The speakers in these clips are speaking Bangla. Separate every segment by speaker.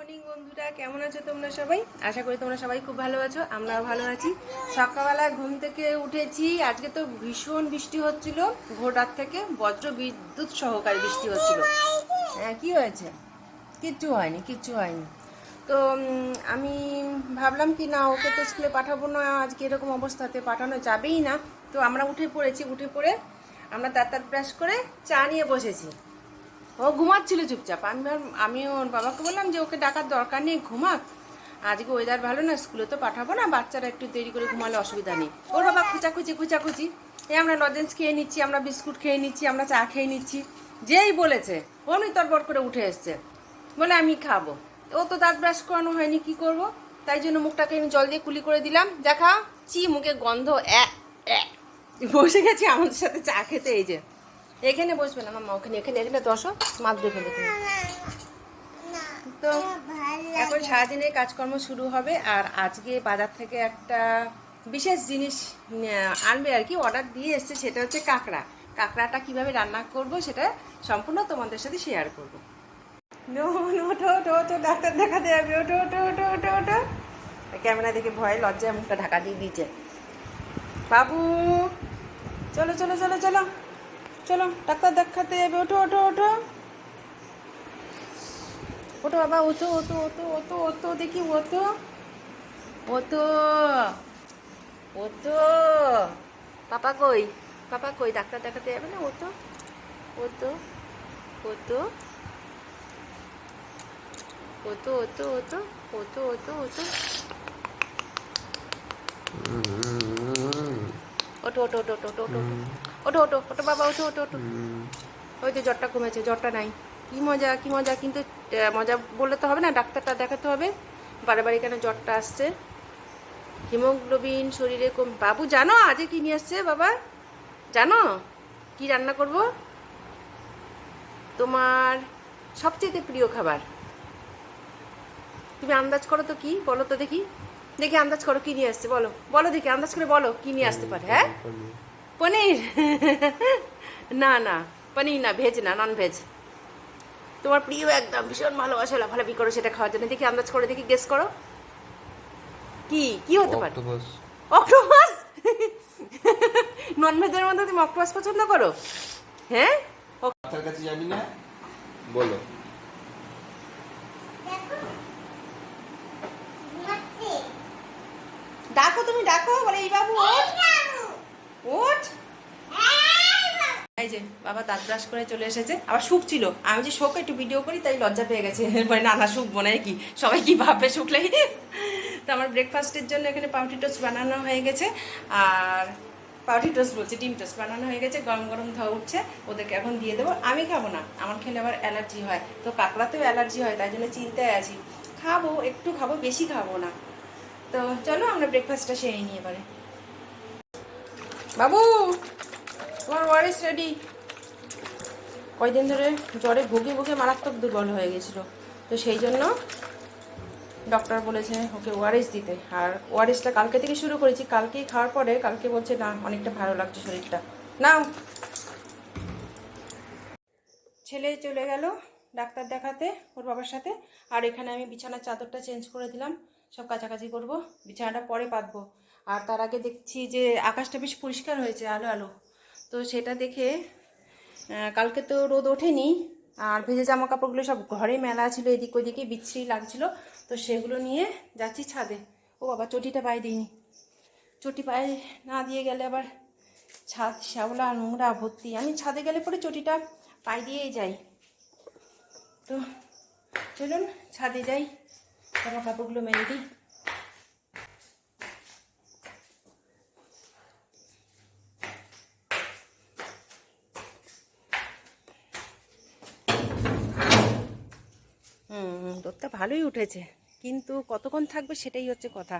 Speaker 1: মর্নিং বন্ধুরা। কেমন আছো তোমরা সবাই? আশা করি তোমরা সবাই খুব ভালো আছো, আমরাও ভালো আছি। সকালবেলা ঘুম থেকে উঠেছি। আজকে তো ভীষণ বৃষ্টি হচ্ছিল। রাত থেকে বজ্র বিদ্যুৎ সহকারে বৃষ্টি হচ্ছিল। হ্যাঁ কি হয়েছে? কিচ্ছু হয়নি কিচ্ছু হয়নি। তো আমি ভাবলাম কি না, ওকে তো স্কুলে পাঠাবো না, আজকে এরকম অবস্থাতে পাঠানো যাবেই না। তো আমরা উঠে পড়েছি, উঠে পড়ে আমরা দাঁত ব্রাশ করে চা নিয়ে বসেছি। ও ঘুমাচ্ছিল চুপচাপ। আমি আমি ওর বাবাকে বললাম যে, ওকে ডাকার দরকার নেই, ঘুমাক। আজকে ওয়েদার ভালো না স্কুলে তো পাঠাবো না, বাচ্চারা একটু দেরি করে ঘুমালে অসুবিধা নেই। ওর বাবা খুচাখুচি খুচাখুচি, এই আমরা লজেন্স খেয়ে নিচ্ছি, আমরা বিস্কুট খেয়ে নিচ্ছি, আমরা চা খেয়ে নিচ্ছি। যেই বলেছে, অমনি তরবর করে উঠে এসছে। বলে, আমি খাব। ও তো দাঁত ব্রাশ করানো হয়নি, কি করব? তাই জন্য মুখটাকে আমি জল দিয়ে কুলি করে দিলাম। দেখা, চি মুখে গন্ধ, এ এ। বসে গেছি আমাদের সাথে চা খেতে, এই যে। এখানে বসবে না মামা ওখানে, এখানে এখানে দশো মাদুরে ফেলে তুমি। তো, এখন সারাদিনের কাজকর্ম শুরু হবে, আর আজকে বাজার থেকে একটা বিশেষ জিনিস আনবে আর কি অর্ডার দিয়ে এসছে, সেটা হচ্ছে কাঁকড়া। কাঁকড়াটা কীভাবে রান্না করব, সেটা সম্পূর্ণ তোমাদের সাথে শেয়ার করব। ডাক্তার দেখাতে যাবে ওঠো ওঠো ওঠো ওঠো ওঠো ক্যামেরা দেখে ভয় লজ্জায় মুখটা ঢাকা দিয়ে দিয়েছে। বাবু, চলো চলো চলো চলো। চলো ডাক্তার দেখাতে যাবে ওঠো ওঠো ওঠো ওঠো বাবা ওঠো ওঠো ওঠো ওঠো ওঠো দেখি ওঠো ওঠো ওঠো পাপা কই পাপা কই ডাক্তার দেখাতে যাবে না ওঠো ওঠো ওঠো ওঠো ওঠো ওঠো ওঠো ওঠো ওঠো ওঠো ওঠো ওঠো ওঠো ওঠো ওঠো ওঠো ওঠো বাবা ওঠো ওঠো ওঠো। ওই তো জ্বরটা কমেছে জ্বরটা নাই। কি মজা কি মজা কিন্তু মজা বললে তো হবে না ডাক্তারটা দেখাতে হবে। বারে বারে কেন জ্বরটা আসছে। হিমোগ্লোবিন শরীরে কম বাবু জানো আজকে কি নিয়ে আসছে বাবা? জানো? কি রান্না করব? তোমার সবচেয়ে প্রিয় খাবার। তুমি আন্দাজ করো তো কি? বলো তো দেখি। দেখি আন্দাজ করো কি নিয়ে আসছে বলো। বলো দেখি আন্দাজ করে বলো কি নিয়ে আসতে পারে হ্যাঁ? পনির না না পনির না ভেজ না নন ভেজ তোমার প্রিয় একদম ভীষণ ভালোবাসা লাফালাফি করো সেটা খাওয়ার জন্য দেখি আন্দাজ করে দেখি গেস করো কি কি হতে পারে
Speaker 2: অক্টোপাস
Speaker 1: অক্টোপাস নন ভেজের মধ্যে তুমি অক্টোপাস পছন্দ করো? হ্যাঁ?
Speaker 2: আপনার কাছে যাবি না? বলো।
Speaker 1: ডাকো তুমি ডাকো বলে এই বাবু। ওঠ। এই যে, বাবা দাঁত ব্রাশ করে চলে এসেছে। আবার শুক ছিল। আমি যে শোক একটু ভিডিও করি, তাই লজ্জা পেয়ে গেছে। এরপরে না না শুকবো না কি? সবাই কি ভাববে শুকলেই? তো আমার ব্রেকফাস্টের জন্য এখানে পাউটি টোস্ট বানানো হয়ে গেছে। আর পাউটি টোস্ট বলছি, ডিম টোস্ট বানানো হয়ে গেছে। গরম গরম ধোয়া উঠছে, ওদেরকে এখন দিয়ে দেবো। আমি খাব না, আমার খেলে আবার অ্যালার্জি হয়। তো কাঁকড়াতেও অ্যালার্জি হয়, তাই জন্য চিন্তায় আছি। খাব, একটু খাব, বেশি খাব না। তো চলো আমরা ব্রেকফাস্টটা সেরে নিয়ে এবারে। বাবু, তোমার ওয়ারিস রেডি কয়দিন ধরে জ্বরে ভুগে ভুগে মারাত্মক দুর্বল হয়ে গেছিল। তো সেই জন্য ডক্টর বলেছে ওকে ওয়ারিস দিতে। আর ওয়ারিসটা কালকে থেকে শুরু করেছি। কালকেই খাওয়ার পরে কালকে বলছে, না, অনেকটা ভালো লাগছে শরীরটা। নাও। ছেলে চলে গেল ডাক্তার দেখাতে ওর বাবার সাথে। আর এখানে আমি বিছানার চাদরটা চেঞ্জ করে দিলাম। সব কাছাকাছি করব। বিছানাটা পরে পাতবো। আর তার আগে দেখছি যে আকাশটা বেশ পরিষ্কার হয়েছে, আলো আলো। তো সেটা দেখে কালকে তো রোদ ওঠেনি, আর ভেজে জামা কাপড়গুলো সব ঘরে মেলা ছিল, এদিক ওদিকে বিচ্ছিরি লাগছিল। তো সেগুলো নিয়ে যাচ্ছি ছাদে। ও বাবা, চটিটা পায়ে দিইনি। চটি পায়ে না দিয়ে গেলে আবার ছাদ শ্যাওলা, নোংরা, ভর্তি। আমি ছাদে গেলে পরে চটিটা পায়ে দিয়েই যাই। তো চলুন, ছাদে যাই জামা কাপড়গুলো মেলে দিই। ভালোই উঠেছে, কিন্তু কতক্ষণ থাকবে সেটাই হচ্ছে কথা।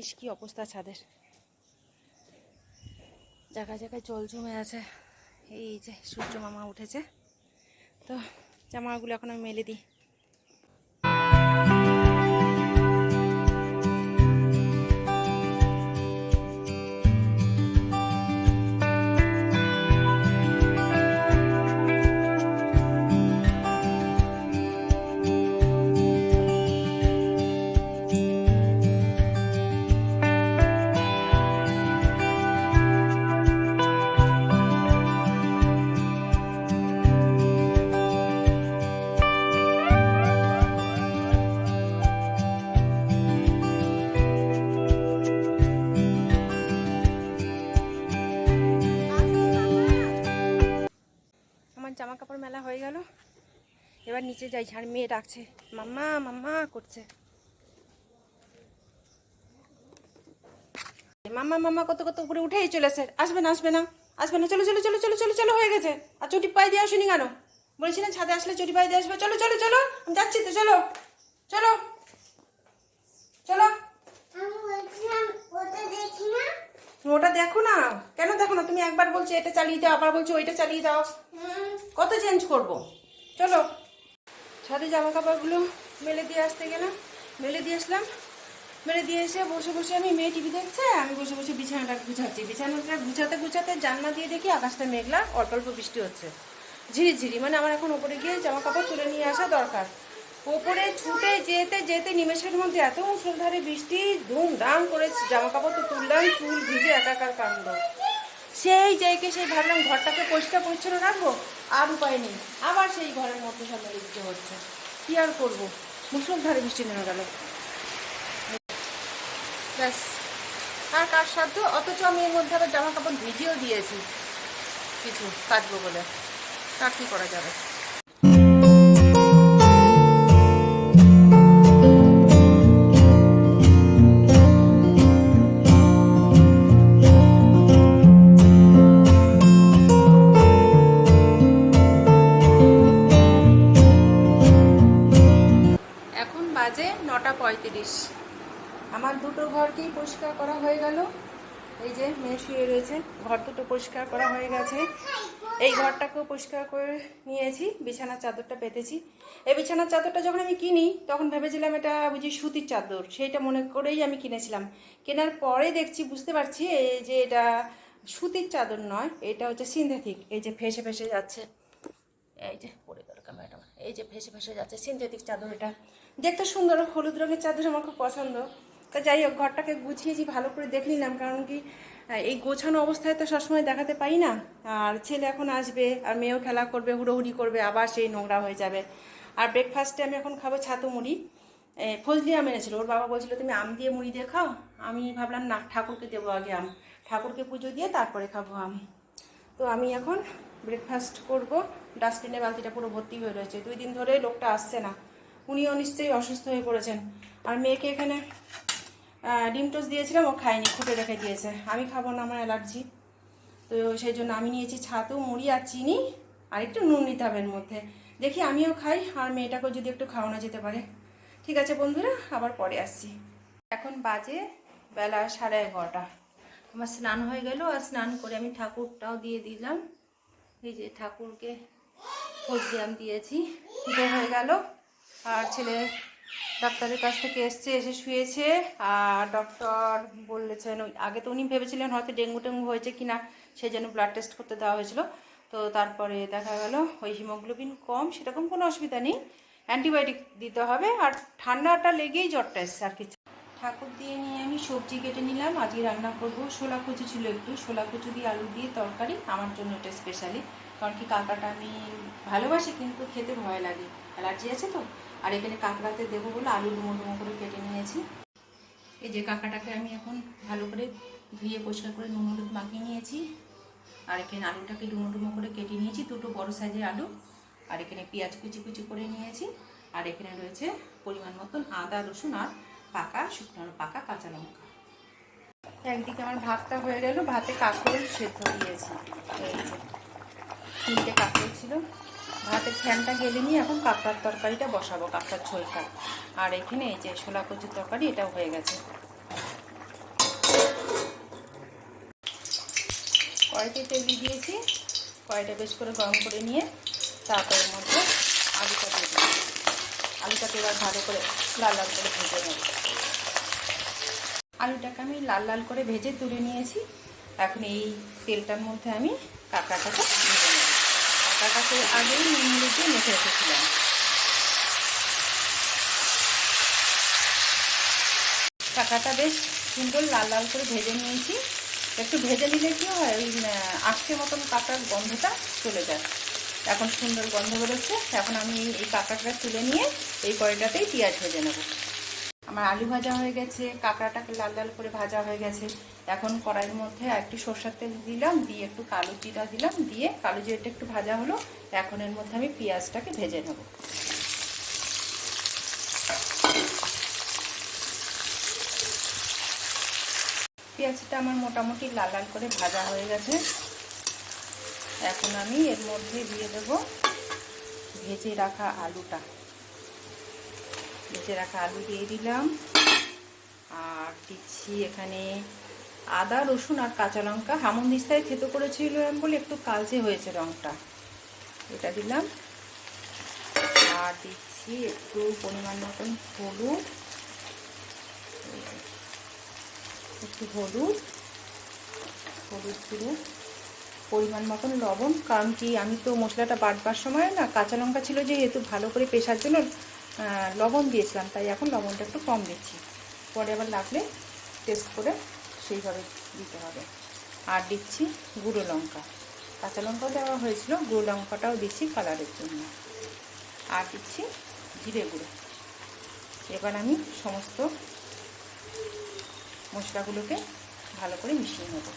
Speaker 1: ইস, কি অবস্থা ছাদের। জায়গায় জায়গায় জল জমে আছে, এই যে সূর্য মামা উঠেছে। তো জামাগুলো এখন আমি মেলে দিই। এবার নিচে যাই, আর মেয়ে ডাকছে, মাম্মা মাম্মা করছে। মাম্মা মাম্মা, কত কত উপরে উঠেই চলেছে আসবে না আসবে না আসবে না। চলো চলো চলো চলো চলো চলো, হয়ে গেছে। আর চটি পায়ে দিয়ে আসুনি কেন? বলেছিলেন ছাদে আসলে চটি পায়ে দিয়ে আসবে। চলো চলো চলো, আমি যাচ্ছি তো, চলো চলো চলো।
Speaker 3: ওটা দেখি না।
Speaker 1: কেন দেখো না? তুমি একবার বলছো এটা চালিয়ে দাও, আবার বলছো ওইটা চালিয়ে দাও। কত চেঞ্জ করব? চলো, ছাদে জামা কাপড়গুলো মেলে দিয়ে আসতে গেলাম। মেলে দিয়ে আসলাম। মেলে দিয়ে এসে বসে বসে আমি মেয়ে টিভি দেখছে, আমি বসে বসে বিছানাটা গুছাচ্ছি। বিছানাটা গুছাতে গুছাতে জানলা দিয়ে দেখি আকাশটা মেঘলা, অল্প অল্প বৃষ্টি হচ্ছে। ঝিরি ঝিরি মানে আমার এখন ওপরে গিয়ে জামা কাপড় তুলে নিয়ে আসা দরকার। ওপরে ছুটে যেতে যেতে নিমেষের মধ্যে এত মুসলধারে বৃষ্টি, ধুমধাম করে জামা কাপড় তো তুললাম, চুল ভিজে একাকার কাণ্ড। সেই জায়গায় সেই ভাবলাম ঘরটাকে পরিষ্কার পরিচ্ছন্ন রাখব, আর উপায় নেই। আবার সেই ঘরের মধ্যে সব মেরে দিতে হচ্ছে। কী আর করব? মুসলধারে বৃষ্টি নেমে গেল। ব্যাস। আর কার সাধ্য? অথচ আমি এর মধ্যে আবার জামা কাপড় ভিজিয়েও দিয়েছি। কিছু কাটবো বলে। আর কী করা যাবে? বাজে নটা পঁয়ত্রিশ। আমার দুটো ঘরকেই পরিষ্কার করা হয়ে গেল। এই যে মেয়ে শুয়ে রয়েছে, ঘর দুটো পরিষ্কার করা হয়ে গেছে। এই ঘরটাকেও পরিষ্কার করে নিয়েছি, বিছানার চাদরটা পেতেছি। এই বিছানার চাদরটা যখন আমি কিনি, তখন ভেবেছিলাম এটা বুঝি সুতির চাদর, সেইটা মনে করেই আমি কিনেছিলাম। কেনার পরে দেখছি, বুঝতে পারছি, এই যে এটা সুতির চাদর নয়, এটা হচ্ছে সিনথেটিক, এই যে ফেসে ফেসে যাচ্ছে। এই যে, পড়ে গেল ক্যামেরাটা এই যে, ফেসে ফেসে যাচ্ছে সিনথেটিক চাদর এটা। দেখতে সুন্দর, হলুদ রঙের চাদর আমার খুব পছন্দ। তা যাই হোক, ঘরটাকে গুছিয়েছি, ভালো করে দেখে নিলাম, কারণ কি এই গোছানো অবস্থায় তো সবসময় দেখাতে পাই না। আর ছেলে এখন আসবে, আর মেয়েও খেলা করবে, হুড়োহুড়ি করবে, আবার সেই নোংরা হয়ে যাবে। আর ব্রেকফাস্টে আমি এখন খাব ছাতু মুড়ি। ফজলি আম এনেছিল। ওর বাবা বলছিল, তুমি আম দিয়ে মুড়ি দিয়ে খাও? আমি ভাবলাম, না, ঠাকুরকে দেবো আগে আম। ঠাকুরকে পুজো দিয়ে তারপরে খাব আম। তো আমি এখন ব্রেকফাস্ট করব। ডাস্টবিনে বালতিটা পুরো ভর্তি হয়ে রয়েছে। দুই দিন ধরে লোকটা আসছে না। উনিও নিশ্চয়ই অসুস্থ হয়ে পড়েছেন। আর মেয়েকে এখানে ডিম টোস দিয়েছিলাম, ও খায়নি, খুঁটে রেখে দিয়েছে। আমি খাব না, আমার অ্যালার্জি। তো সেই জন্য আমি নিয়েছি ছাতু, মুড়ি আর চিনি, আর একটু নুন নিতে হবে এর মধ্যে। দেখি আমিও খাই, আর মেয়েটাকেও যদি একটু খাওয়ানো যেতে পারে। ঠিক আছে বন্ধুরা, আবার পরে আসছি। এখন বাজে বেলা সাড়ে এগারোটা। আমার স্নান হয়ে গেল, আর স্নান করে আমি ঠাকুরটাও দিয়ে দিলাম। এই যে ঠাকুরকে ফজলিয়াম দিয়েছি পুজো হয়ে গেল, আর ছেলে ডাক্তারের কাছ থেকে এসছে, এসে শুয়েছে, আর ডক্টর বলেছেন আগে তো উনি ভেবেছিলেন হয়তো ডেঙ্গু টেঙ্গু হয়েছে কি না সেই জন্য ব্লাড টেস্ট করতে দেওয়া হয়েছিল। তো তারপরে দেখা গেল, ওই হিমোগ্লোবিন কম, সেরকম কোনো অসুবিধা নেই, অ্যান্টিবায়োটিক দিতে হবে, আর ঠান্ডাটা লেগেই জ্বরটা এসছে, আর কিছু ঠাকুর দিয়ে নিয়ে আমি সবজি কেটে নিলাম। আজকে রান্না করব শোলা কচু ছিল একটু। শোলা কচু দিয়ে আলু দিয়ে তরকারি আমার জন্য এটা স্পেশালি কারণ কি কাঁকড়াটা আমি ভালোবাসি কিন্তু খেতে ভয় লাগে। অ্যালার্জি আছে তো? আর এখানে কাঁকড়াতে দেবো বলে আলু ডুমো ডুমো করে কেটে নিয়েছি। এই যে কাঁকড়াটাকে আমি এখন ভালো করে ধুয়ে পরিষ্কার করে নুন হলুদ মাখিয়ে নিয়েছি। আর এখানে আলুটাকে ডুমো ডুমো করে কেটে নিয়েছি। দুটো বড় সাইজের আলু। আর এখানে পেঁয়াজ কুচি কুচি করে নিয়েছি। আর এখানে রয়েছে পরিমাণ মতন আদা, রসুন আর পাকা, শুকনো পাকা কাঁচা লঙ্কা। একদিকে আমার ভাতটা হয়ে গেল, ভাতে কাঁকড় সেদ্ধ দিয়েছি। তিনটে কাঁকড় ছিল। ভাতের ফ্যানটা গেলে নিয়ে এখন কাঁকড়ার তরকারিটা বসাবো, কাঁকড়ার ঝোলটা। আর এখানে এই যে ছোলা কচুর তরকারি, এটাও হয়ে গেছে। কড়াইতে তেল দিয়েছি। কড়াইটা বেশ করে গরম করে নিয়ে তারপরের মধ্যে আলুটা দিয়ে দিয়েছি আলুটাকে এবার ভালো করে লাল লাল করে ভেজে নেব। আলুটাকে আমি লাল লাল করে ভেজে তুলে নিয়েছি। এখন এই তেলটার মধ্যে আমি কাঁকড়াটাকে ভেজে নেব। কাঁকড়াটাকে আগেই নুন দিয়ে মেখে রেখেছিলাম। কাঁকড়াটা বেশ সুন্দর লাল লাল করে ভেজে নিয়েছি। একটু ভেজে নিলে কি হয়, ওই আটকে মতন কাঁকড়ার গন্ধটা চলে যায়। এখন সুন্দর গন্ধ বেরোচ্ছে। এখন আমি এই কাঁকড়াটা তুলে নিয়ে এই কড়াইটাতেই পেঁয়াজ ভেজে নেব। আমার আলু ভাজা হয়ে গেছে, কাঁকড়াটাকে লাল লাল করে ভাজা হয়ে গেছে। এখন কড়াইয়ের মধ্যে একটু সর্ষের তেল দিলাম, দিয়ে একটু কালো জিরা দিলাম, দিয়ে কালো জিরাটা একটু ভাজা হলো। এখন এর মধ্যে আমি পেঁয়াজটাকে ভেজে নেব। পেঁয়াজটা আমার মোটামুটি লাল লাল করে ভাজা হয়ে গেছে। এখন আমি এর মধ্যে দিয়ে দেব ভেজে রাখা আলুটা। ভেজে রাখা আলু দিয়ে দিলাম। আর দিচ্ছি এখানে আদা, রসুন আর কাঁচা লঙ্কা। হামন দিস্তায় থেতো করেছিলাম বলে একটু কালচে হয়েছে রঙটা এটা দিলাম। আর দিচ্ছি একটু পরিমাণ মতন হলুদ। একটু হলুদ। হলুদ গুঁড়ো। পরিমাণ মতন লবণ, কারণ কি আমি তো মশলাটা বাটবার সময় না, কাঁচা লঙ্কা ছিল যেহেতু ভালো করে পেশার জন্য লবণ দিয়েছিলাম, তাই এখন লবণটা একটু কম দিচ্ছি। পরে আবার লাগলে টেস্ট করে সেইভাবে দিতে হবে। আর দিচ্ছি গুঁড়ো লঙ্কা। কাঁচা লঙ্কাও দেওয়া হয়েছিল, গুঁড়ো লঙ্কাটাও দিচ্ছি কালারের জন্য। আর দিচ্ছি জিরে গুঁড়ো। এবার আমি সমস্ত মশলাগুলোকে ভালো করে মিশিয়ে নেব।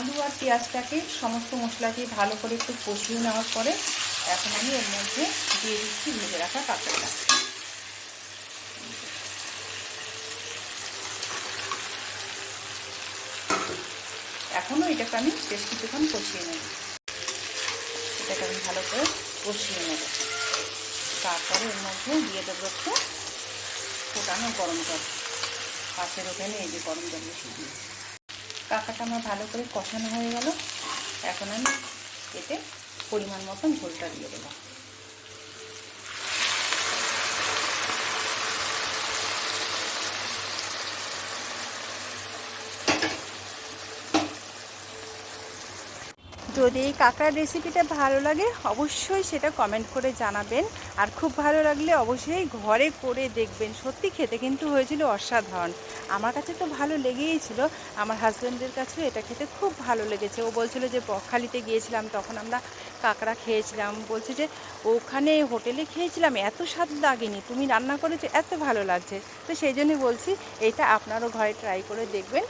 Speaker 1: আলু আর পেঁয়াজটাকে সমস্ত মশলা দিয়ে ভালো করে একটু কষিয়ে নেওয়ার পরে এখন আমি এর মধ্যে দিয়ে দিচ্ছি ভেজে রাখা কাঁকড়াটা এখনও এটাকে আমি বেশ কিছুক্ষণ কষিয়ে নেব। এটাকে আমি ভালো করে কষিয়ে নেব। তারপরে এর মধ্যে দিয়ে দেবো একটু ফোটানো গরম জল। পাশের ওখানে এই যে গরম জল দিয়েছি। কাঁকাটা আমার ভালো করে কষানো হয়ে গেল। এখন আমি এতে পরিমাণ মতন ঝোলটা দিয়ে দেবো। যদি এই কাঁকড়ার রেসিপিটা ভালো লাগে, অবশ্যই সেটা কমেন্ট করে জানাবেন। আর খুব ভালো লাগলে অবশ্যই ঘরে করে দেখবেন। সত্যি খেতে কিন্তু হয়েছিল অসাধারণ। আমার কাছে তো ভালো লেগেই ছিল। আমার হাজব্যান্ডের কাছেও এটা খেতে খুব ভালো লেগেছে। ও বলছিল যে, বকখালিতে গিয়েছিলাম, তখন আমরা কাঁকড়া খেয়েছিলাম। বলছে যে, ওখানে হোটেলে খেয়েছিলাম, এত স্বাদ লাগেনি। তুমি রান্না করেছ, এত ভালো লাগছে। তো সেই জন্যই বলছি, এটা আপনারও ঘরে ট্রাই করে দেখবেন।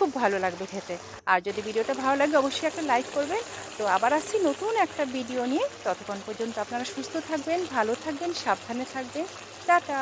Speaker 1: খুব ভালো লাগবে খেতে। আর যদি ভিডিওটা ভালো লাগে, অবশ্যই একটা লাইক করবেন। তো আবার আসছি নতুন একটা ভিডিও নিয়ে। ততক্ষণ পর্যন্ত আপনারা সুস্থ থাকবেন, ভালো থাকবেন, সাবধানে থাকবেন। টাটা!